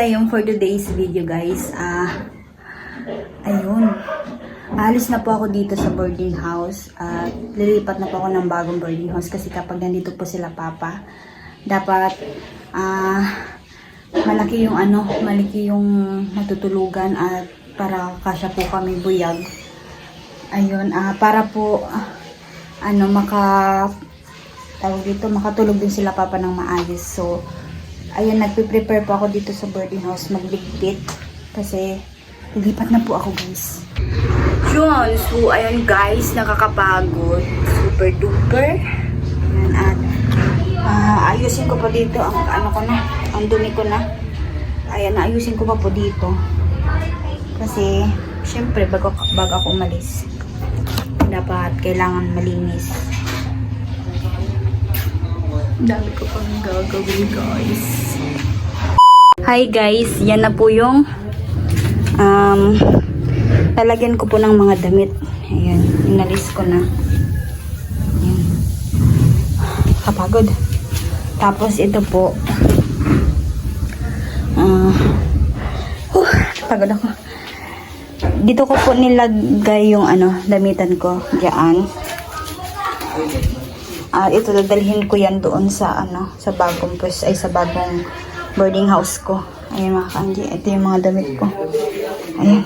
Guys, ayun for today's video guys. Ah, ayun. Alis na po ako dito sa boarding house at lilipat na po ako ng bagong boarding house kasi kapag nandito po sila papa, dapat ah malaki yung ano, malaki yung matutulugan at para kasya po kami buyag. Ayun, ah para po ah, ano maka tawag dito, makatulog din sila papa ng maayos. So, ayun, nagpe-prepare po ako dito sa boarding house magligpit. Kasi, lilipat na po ako, guys. Yun, so, ayun, guys, nakakapagod. Super duper. Ayan, at, ah, ayusin ko pa dito ang, ano ko na, ang dumi ko na. Ayan, ayusin ko pa po dito. Kasi, syempre, bago, bago ako umalis, dapat kailangan malinis. Dami ko pang gagawin, guys. Hi, guys. Yan na po yung um, lalagyan ko po ng mga damit. Ayan, inalis ko na. Ayan. Kapagod. Tapos ito po. Ah, uh, pagod ako. Dito ko po nilagay yung ano, damitan ko. Diyan. Ah, ito dadalhin ko yan doon sa ano, sa bagong pwes ay sa bagong boarding house ko. Ayun mga kanji, ito yung mga damit ko. Ayan.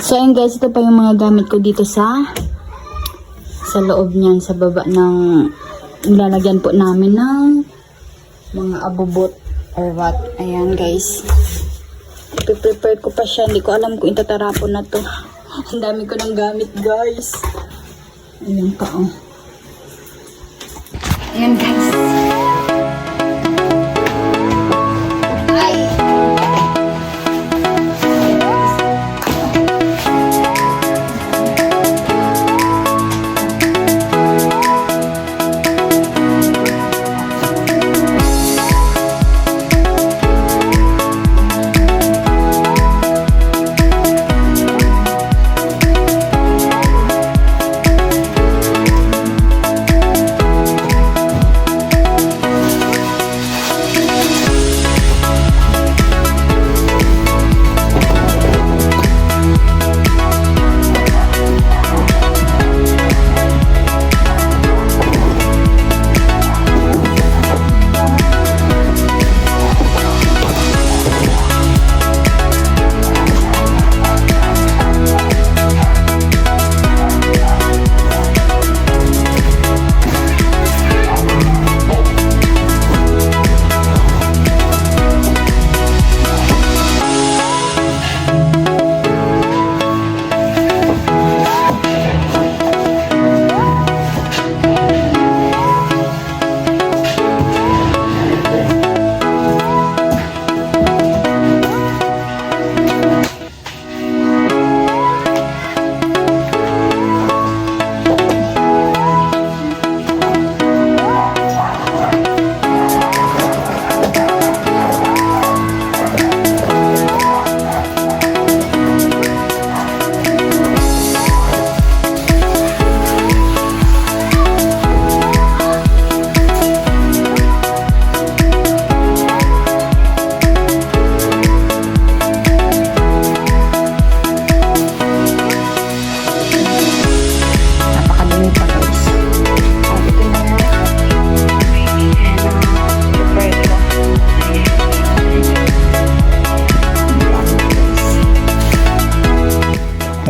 So ayun guys, ito pa yung mga gamit ko dito sa sa loob niyan, sa baba ng nilalagyan po namin ng mga abubot or what. Ayan guys. Ipiprepare ko pa siya. Hindi ko alam kung itatarapon na to. Ang dami ko ng gamit, guys. Ayan pa, oh. Ayan, guys.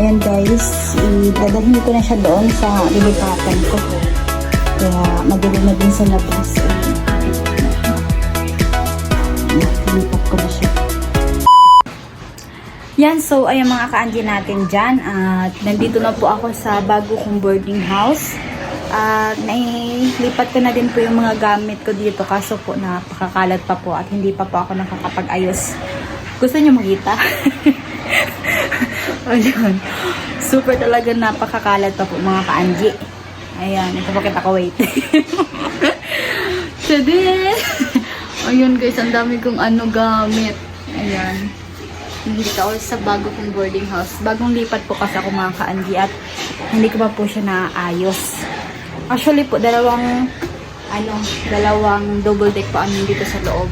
Ayan guys, idadalhin ko na siya doon sa lilipatan ko. Kaya madilim na din sa labas. Lilipat ko na siya. Yan, so ayan mga ka-Angie natin dyan. At nandito na po ako sa bago kong boarding house. At nailipat ko na din po yung mga gamit ko dito. Kaso po napakakalat pa po at hindi pa po ako nakakapag-ayos. Gusto niyo makita? Ayun. Super talaga napakakalat pa po mga ka-Angie. Ayan, ipapakita ko, wait. Tadin! Ayun guys, ang dami kong ano gamit. Ayan. Hindi ako sa bago kong boarding house. Bagong lipat po kasi ako mga ka-Angie at hindi ko pa po siya naayos. Actually po, dalawang ano, dalawang double deck po amin dito sa loob.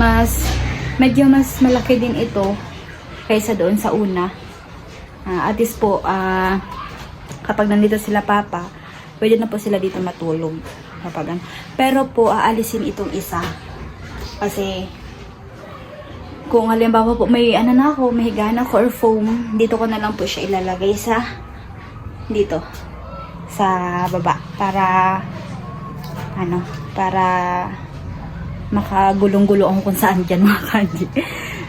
Mas, medyo mas malaki din ito kaysa doon sa una. Ah, at least po, ah, kapag nandito sila papa, pwede na po sila dito matulog. Kapag. Pero po, aalisin itong isa. Kasi, kung halimbawa po may ano na ako, may higaan ako or foam, dito ko na lang po siya ilalagay sa dito sa baba para ano, para makagulong-gulo kung saan dyan mga kanji.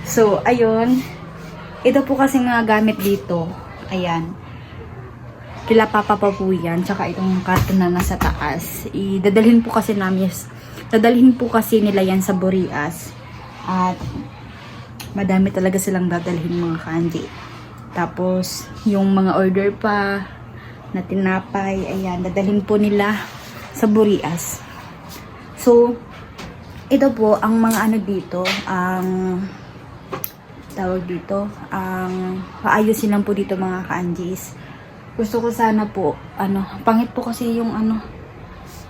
So, ayun. Ito po kasi nga gamit dito. Ayan. Kila Papa pa po yan. Tsaka itong karton na nasa taas. Idadalhin po kasi namin. Dadalhin po kasi nila yan sa Borias. At madami talaga silang dadalhin mga kanji. Tapos, yung mga order pa na tinapay, ayan, dadalhin po nila sa Burias. So, ito po, ang mga ano dito, ang tawag dito, ang paayusin lang po dito mga kanjis. Gusto ko sana po, ano, pangit po kasi yung ano,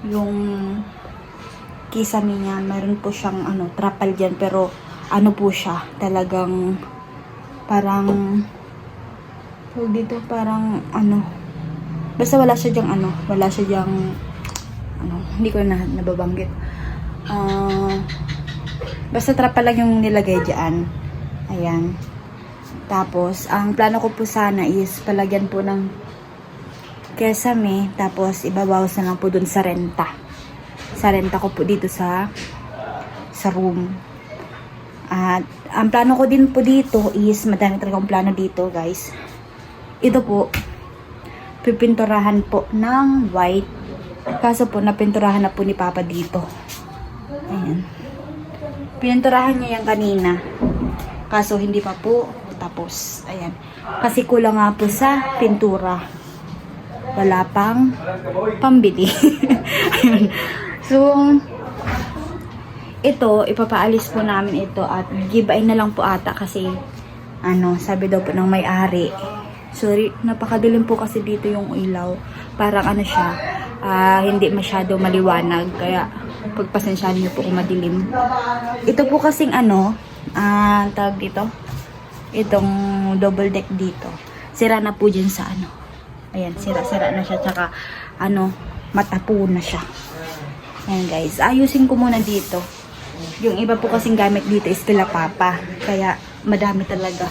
yung kisame niya, meron po siyang ano, trapal dyan, pero ano po siya, talagang parang tawag dito, parang ano, basta wala siya diyang ano, wala siya diyang ano, hindi ko na nababanggit. Ah, basta trapal lang yung nilagay diyan. Ayan. Tapos, ang plano ko po sana is palagyan po ng kesame, tapos ibabawas na lang po dun sa renta. Sa renta ko po dito sa sa room. At ang plano ko din po dito is madami talaga akong plano dito, guys. Ito po pipinturahan po ng white. Kaso po napinturahan na po ni Papa dito. Ayan. Pininturahan niya yan kanina. Kaso hindi pa po tapos. Ayan. Kasi kulang nga po sa pintura. Wala pang pambili. Ayun. So, ito, ipapaalis po namin ito at giveaway na lang po ata kasi ano, sabi daw po ng may-ari. Sorry, napakadilim po kasi dito yung ilaw. Parang ano siya, ah, hindi masyado maliwanag. Kaya, pagpasensyahan niyo po kung madilim. Ito po kasing ano, ah, tawag dito, itong double deck dito. Sira na po dyan sa ano. Ayan, sira-sira na siya. Tsaka, ano, matapo na siya. Ayan guys, ayusin ko muna dito. Yung iba po kasing gamit dito is kila papa. Kaya madami talaga.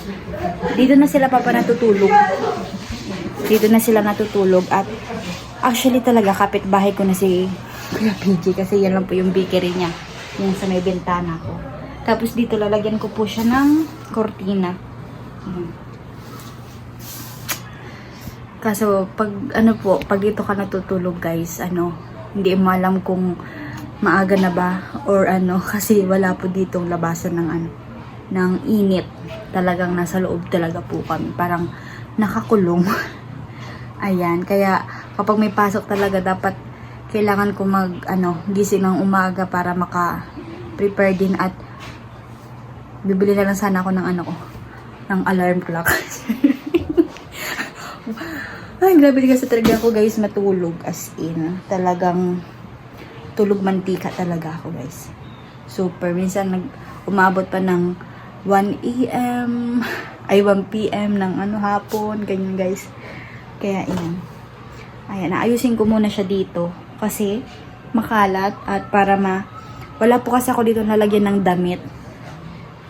Dito na sila papa natutulog. Dito na sila natutulog at actually talaga kapitbahay ko na si Kuya PJ kasi yan lang po yung bakery niya. Yung sa may bintana ko. Tapos dito lalagyan ko po siya ng cortina. Ayan. Kaso, pag ano po, pag dito ka natutulog guys, ano, hindi mo alam kung maaga na ba or ano, kasi wala po ditong labasan ng ano, ng init. Talagang nasa loob talaga po kami. Parang nakakulong. Ayan, kaya kapag may pasok talaga dapat kailangan ko mag ano, gising ng umaga para maka prepare din at bibili na lang sana ako ng ano ko, ng alarm clock. Ay, grabe din kasi talaga ako guys matulog as in. Talagang tulog mantika talaga ako guys. Super. Minsan nag umabot pa ng 1 a.m. ay 1 p.m. ng ano hapon. Ganyan guys. Kaya yan. Ayan, naayusin ko muna siya dito. Kasi makalat at para ma... Wala po kasi ako dito nalagyan ng damit.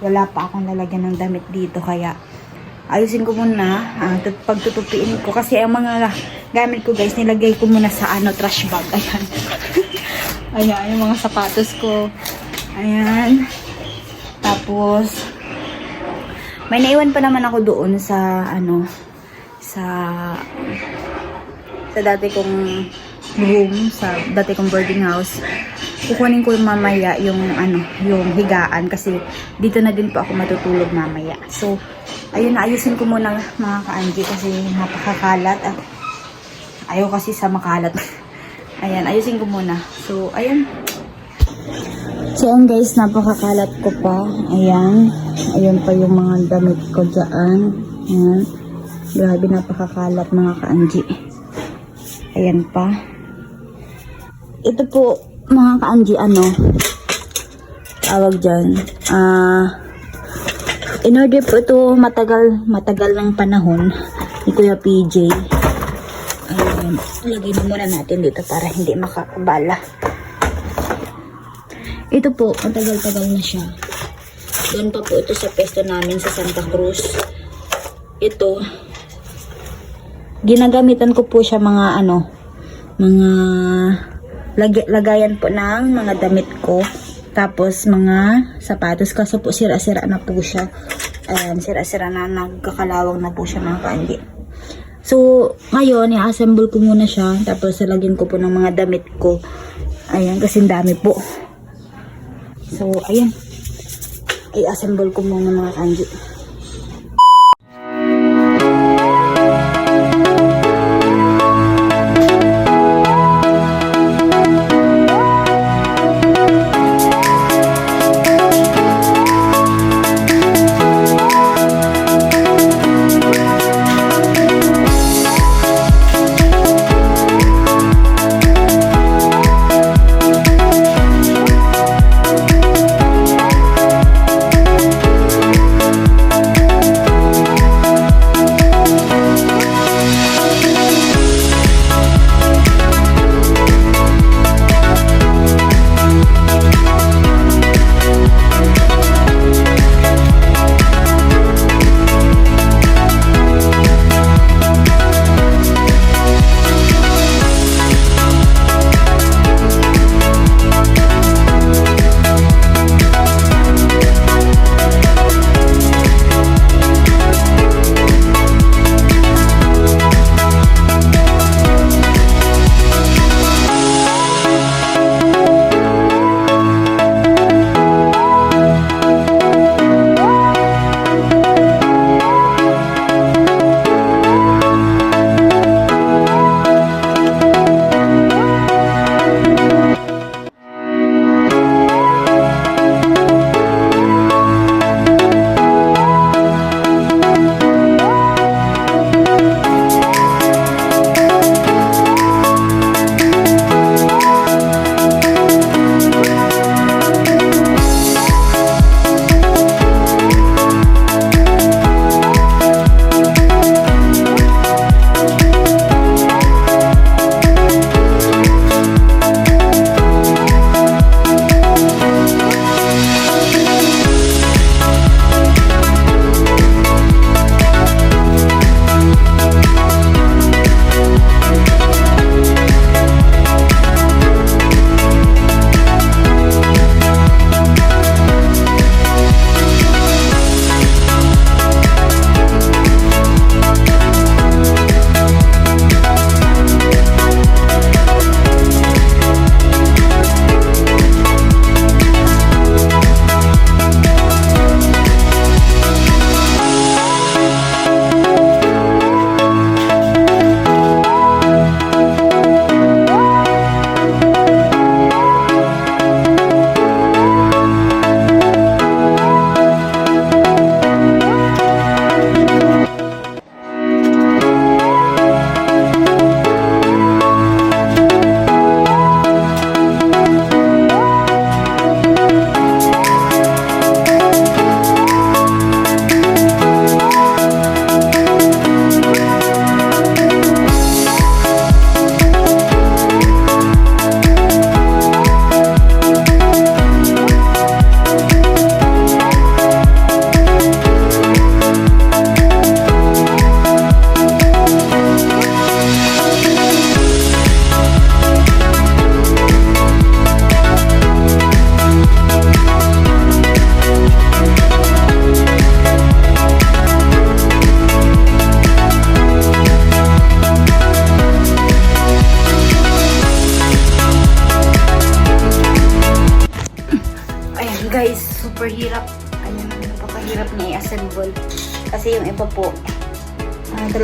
Wala pa akong lalagyan ng damit dito. Kaya ayusin ko muna ah, tut- pagtutupiin ko. Kasi ang mga gamit ko guys nilagay ko muna sa ano trash bag. Ayan. Ayan yung mga sapatos ko. Ayan. Tapos may naiwan pa naman ako doon sa ano sa sa dati kong room sa dati kong boarding house kukunin ko mamaya yung ano yung higaan kasi dito na din po ako matutulog mamaya. So ayun naayusin ko muna mga ka-Angie kasi napakakalat at ayaw kasi sa makalat. Ayan ayusin ko muna. So ayan so ayan guys napakakalat ko pa. Ayan ayun pa yung mga damit ko dyan. Ayan grabe napakakalat mga ka-Angie. Ayan pa. Ito po mga kaanji, ano, tawag dyan, ah, in order po ito matagal, matagal ng panahon ni Kuya PJ. Ayun, lagay na muna natin dito para hindi makakabala. Ito po, matagal-tagal na siya. Doon pa po ito sa pesto namin sa Santa Cruz. Ito, ginagamitan ko po siya mga ano, mga lag- lagayan po ng mga damit ko. Tapos mga sapatos kasi po sira-sira na po siya. Ayan, sira-sira na nagkakalawang na po siya mga kandi. So, ngayon, i-assemble ko muna siya. Tapos, lalagyan ko po ng mga damit ko. Ayan, kasi dami po. So, ayan. I-assemble ko muna mga kanji.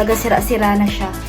Talaga sira-sira na siya.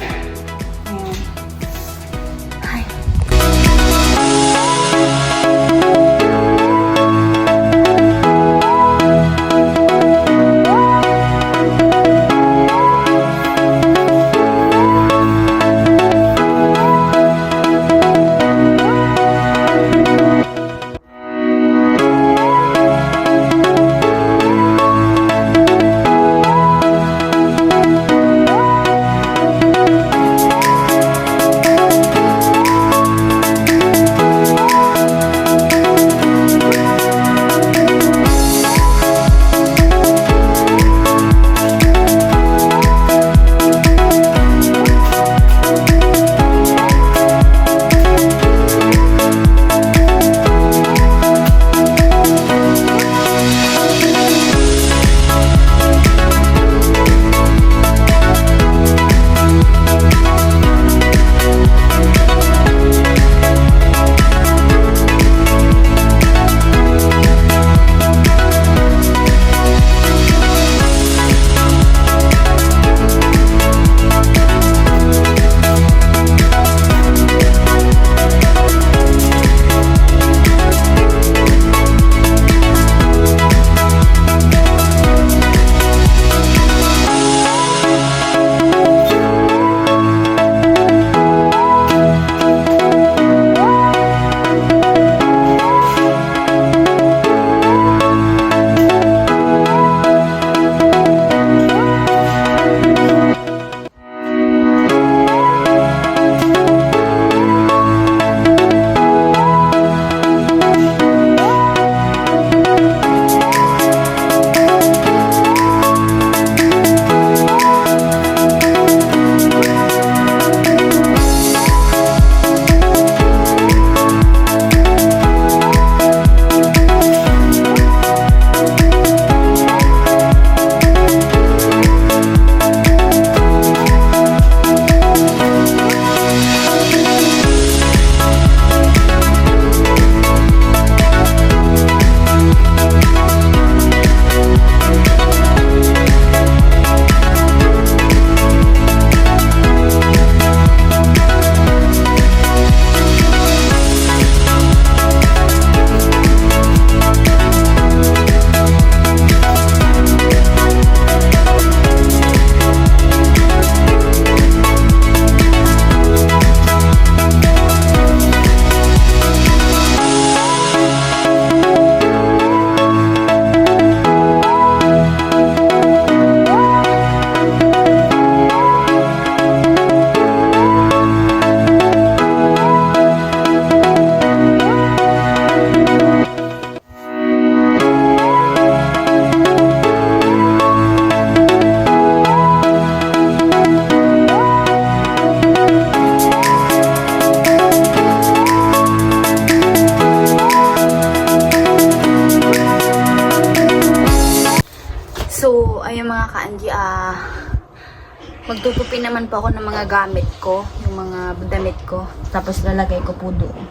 Magtutupi naman po ako ng mga gamit ko, yung mga damit ko. Tapos lalagay ko po doon.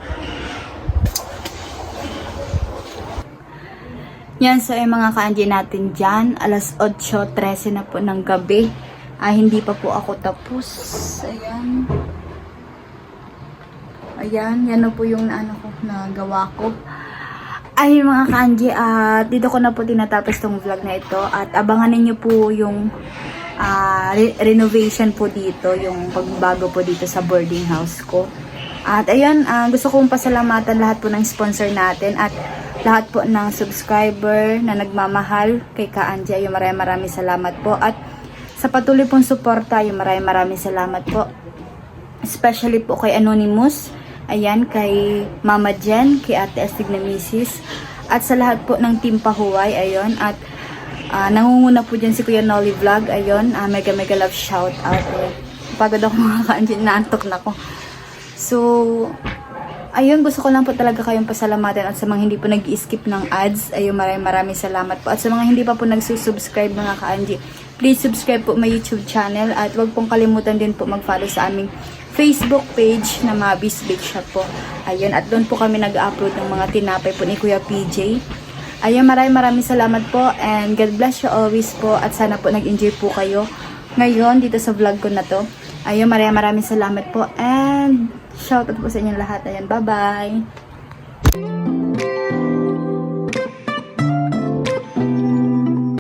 Yan, so yung mga kaanji natin dyan, alas 8.13 na po ng gabi. Ah, hindi pa po ako tapos. Ayan. Ayan, yan na po yung ano ko, nagawa ko. Ay mga kanji, at dito ko na po tinatapos tong vlog na ito. At abangan ninyo po yung ah, re- renovation po dito, yung pagbago po dito sa boarding house ko. At ayun, ah, gusto kong pasalamatan lahat po ng sponsor natin at lahat po ng subscriber na nagmamahal kay Kaanji. Ayun, maraming maraming salamat po. At sa patuloy pong suporta, ayun, maraming maraming salamat po. Especially po kay Anonymous. Ayan, kay Mama Jen, kay Ate Estig Mrs. At sa lahat po ng Team Pahuway, ayun. At ah, nangunguna po dyan si Kuya Nolly Vlog, ayun. ah, mega mega love shout out. Pagod ako mga kaanjin, naantok na ko. So, ayun, gusto ko lang po talaga kayong pasalamatan at sa mga hindi po nag skip ng ads, ayun, maraming maraming salamat po. At sa mga hindi pa po nagsusubscribe mga ka-Angie, please subscribe po my YouTube channel at wag pong kalimutan din po mag-follow sa aming Facebook page na Mabis Bake Shop po. Ayun, at doon po kami nag-upload ng mga tinapay po ni Kuya PJ. Ayun, maraming maraming salamat po and God bless you always po at sana po nag-enjoy po kayo ngayon dito sa vlog ko na to. Ayun, maraming maraming salamat po and shout out po sa inyo lahat. Ayun, bye-bye!